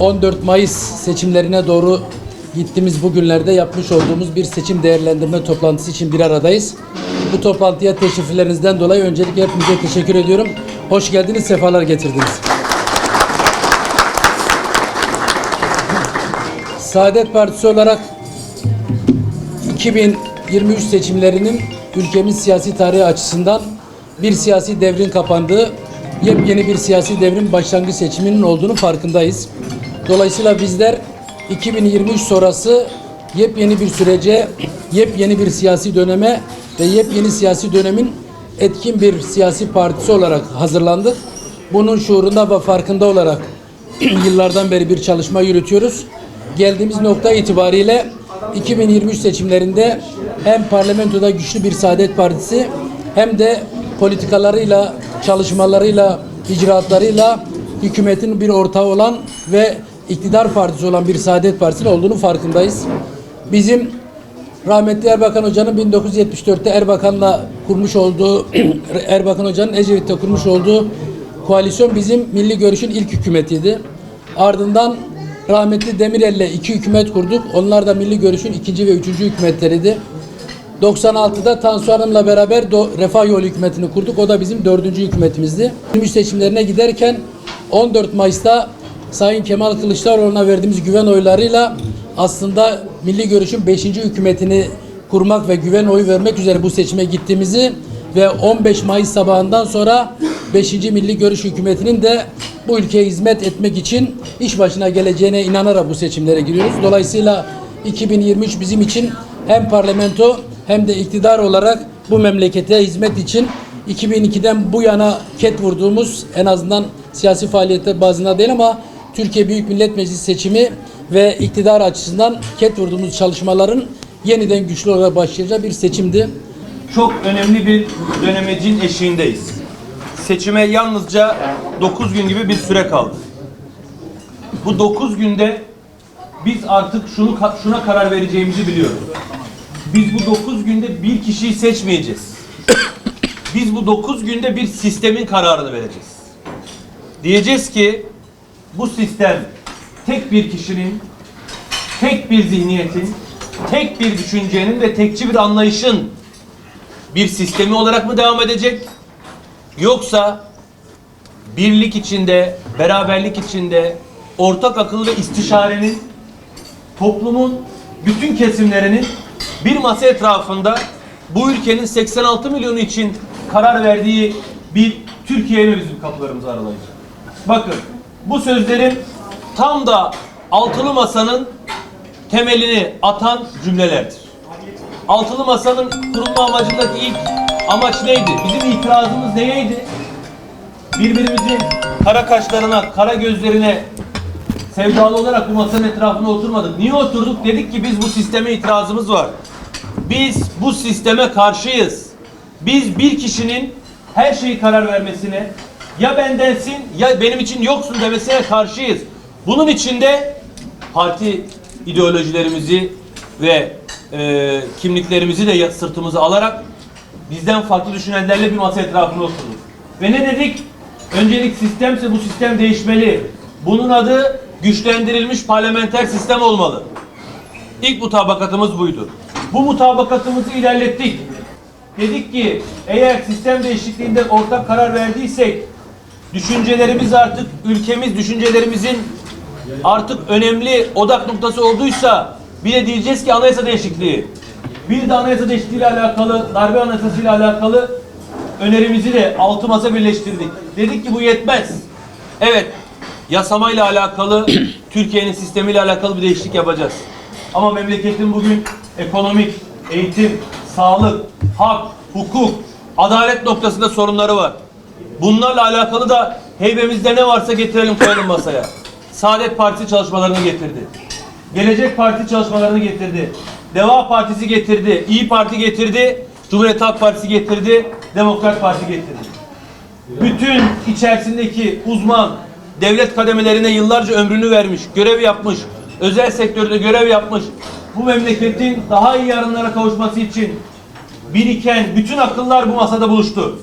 14 Mayıs seçimlerine doğru gittiğimiz bu günlerde yapmış olduğumuz bir seçim değerlendirme toplantısı için bir aradayız. Bu toplantıya teşriflerinizden dolayı öncelikle hepinize teşekkür ediyorum. Hoş geldiniz, sefalar getirdiniz. Saadet Partisi olarak 2023 seçimlerinin ülkemiz siyasi tarihi açısından bir siyasi devrin kapandığı, yepyeni bir siyasi devrin başlangıç seçiminin olduğunu farkındayız. Dolayısıyla bizler 2023 sonrası yepyeni bir sürece, yepyeni bir siyasi döneme ve yepyeni siyasi dönemin etkin bir siyasi partisi olarak hazırlandık. Bunun şuurunda ve farkında olarak yıllardan beri bir çalışma yürütüyoruz. Geldiğimiz nokta itibariyle 2023 seçimlerinde hem parlamentoda güçlü bir Saadet Partisi hem de politikalarıyla, çalışmalarıyla, icraatlarıyla hükümetin bir ortağı olan ve iktidar partisi olan bir Saadet Partisi olduğunu farkındayız. Bizim rahmetli Erbakan Hoca'nın 1974'te Erbakan'la kurmuş olduğu Erbakan Hoca'nın Ecevit'te kurmuş olduğu koalisyon bizim milli görüşün ilk hükümetiydi. Ardından rahmetli Demirel'le iki hükümet kurduk. Onlar da milli görüşün ikinci ve üçüncü hükümetleriydi. 96'da Tansu Hanım'la beraber Do- Refah Yolu hükümetini kurduk. O da bizim dördüncü hükümetimizdi. Gümüş seçimlerine giderken 14 Mayıs'ta Sayın Kemal Kılıçdaroğlu'na verdiğimiz güven oylarıyla aslında milli görüşün beşinci hükümetini kurmak ve güven oyu vermek üzere bu seçime gittiğimizi ve 15 Mayıs sabahından sonra 5. Milli Görüş Hükümeti'nin de bu ülkeye hizmet etmek için iş başına geleceğine inanarak bu seçimlere giriyoruz. Dolayısıyla 2023 bizim için hem parlamento hem de iktidar olarak bu memlekete hizmet için 2002'den bu yana ket vurduğumuz en azından siyasi faaliyetler bazında değil ama Türkiye Büyük Millet Meclisi seçimi ve iktidar açısından ket vurduğumuz çalışmaların yeniden güçlü olarak başlayacağı bir seçimdi. çok önemli bir dönemecin eşiğindeyiz. Seçime yalnızca 9 gün gibi bir süre kaldı. Bu 9 günde biz artık şunu şuna karar vereceğimizi biliyoruz. Biz bu 9 günde bir kişiyi seçmeyeceğiz. Biz bu 9 günde bir sistemin kararını vereceğiz. Diyeceğiz ki bu sistem tek bir kişinin, tek bir zihniyetin, tek bir düşüncenin ve tekçi bir anlayışın bir sistemi olarak mı devam edecek? Yoksa birlik içinde, beraberlik içinde, ortak akıl ve istişarenin toplumun bütün kesimlerinin bir masa etrafında bu ülkenin 86 milyonu için karar verdiği bir Türkiye'ye bizim kapılarımızı aralayacak? Bakın bu sözlerin tam da altılı masanın temelini atan cümlelerdir. Altılı Masa'nın kurulma amacındaki ilk amaç neydi? Bizim itirazımız neydi? Birbirimizin kara kaşlarına, kara gözlerine sevdalı olarak bu masanın etrafına oturmadık. Niye oturduk? Dedik ki biz bu sisteme itirazımız var. Biz bu sisteme karşıyız. Biz bir kişinin her şeyi karar vermesine ya bendensin ya benim için yoksun demesine karşıyız. Bunun içinde parti ideolojilerimizi ve e, kimliklerimizi de sırtımıza alarak bizden farklı düşünenlerle bir masa etrafına oturduk. Ve ne dedik? Öncelik sistemse bu sistem değişmeli. Bunun adı güçlendirilmiş parlamenter sistem olmalı. İlk mutabakatımız buydu. Bu mutabakatımızı ilerlettik. Dedik ki eğer sistem değişikliğinde ortak karar verdiysek düşüncelerimiz artık ülkemiz düşüncelerimizin artık önemli odak noktası olduysa bir de diyeceğiz ki anayasa değişikliği. Bir de anayasa değişikliği ile alakalı, darbe anayasası ile alakalı önerimizi de altı masa birleştirdik. Dedik ki bu yetmez. Evet, yasamayla alakalı, Türkiye'nin sistemiyle alakalı bir değişiklik yapacağız. Ama memleketin bugün ekonomik, eğitim, sağlık, hak, hukuk, adalet noktasında sorunları var. Bunlarla alakalı da heybemizde ne varsa getirelim koyalım masaya. Saadet Partisi çalışmalarını getirdi. Gelecek Parti çalışmalarını getirdi. Deva Partisi getirdi. İyi Parti getirdi. Cumhuriyet Halk Partisi getirdi. Demokrat Parti getirdi. Bütün içerisindeki uzman devlet kademelerine yıllarca ömrünü vermiş, görev yapmış, özel sektörde görev yapmış, bu memleketin daha iyi yarınlara kavuşması için biriken bütün akıllar bu masada buluştu.